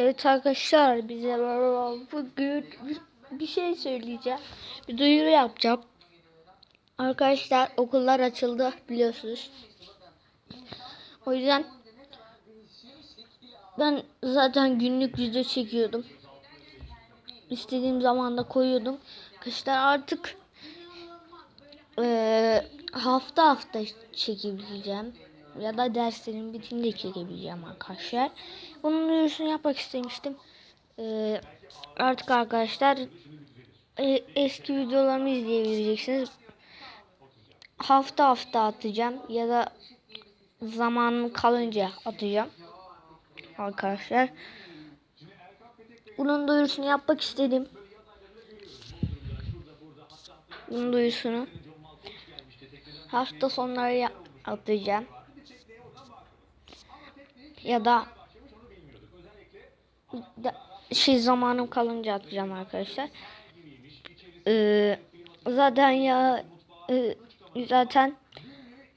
Evet arkadaşlar bize. Bugün bir şey söyleyeceğim. Bir duyuru yapacağım. Arkadaşlar okullar açıldı biliyorsunuz. O yüzden ben zaten günlük video çekiyordum. İstediğim zaman da koyuyordum. Arkadaşlar artık eee, hafta hafta çekebileceğim. Ya da derslerin bitiminde çekebileceğim arkadaşlar. Bunun duyurusunu yapmak istemiştim. Eee, artık arkadaşlar e, eski videolarımı izleyebileceksiniz. Hafta hafta atacağım ya da zamanım kalınca atacağım. Arkadaşlar. Bunun duyurusunu yapmak istedim. Bunun duyurusunu hafta sonları atacağım. Ya da şey zamanım kalınca atacağım arkadaşlar. Ee, zaten ya e, zaten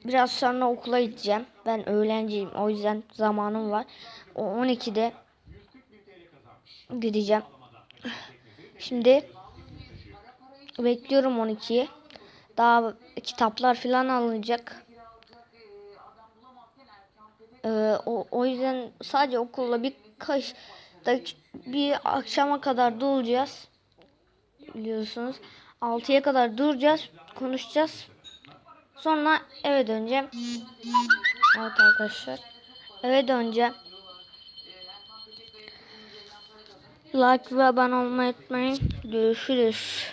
biraz sonra okula gideceğim. Ben öğlenciyim. O yüzden zamanım var. O 12'de gideceğim. Şimdi bekliyorum 12'yi. Daha kitaplar falan alınacak. Ee, o, o yüzden sadece okulla birkaç dak- bir akşama kadar duracağız. Biliyorsunuz. 6'ya kadar duracağız. Konuşacağız. Sonra eve döneceğim. Evet arkadaşlar. Eve döneceğim. Like ve abone olmayı unutmayın. Görüşürüz.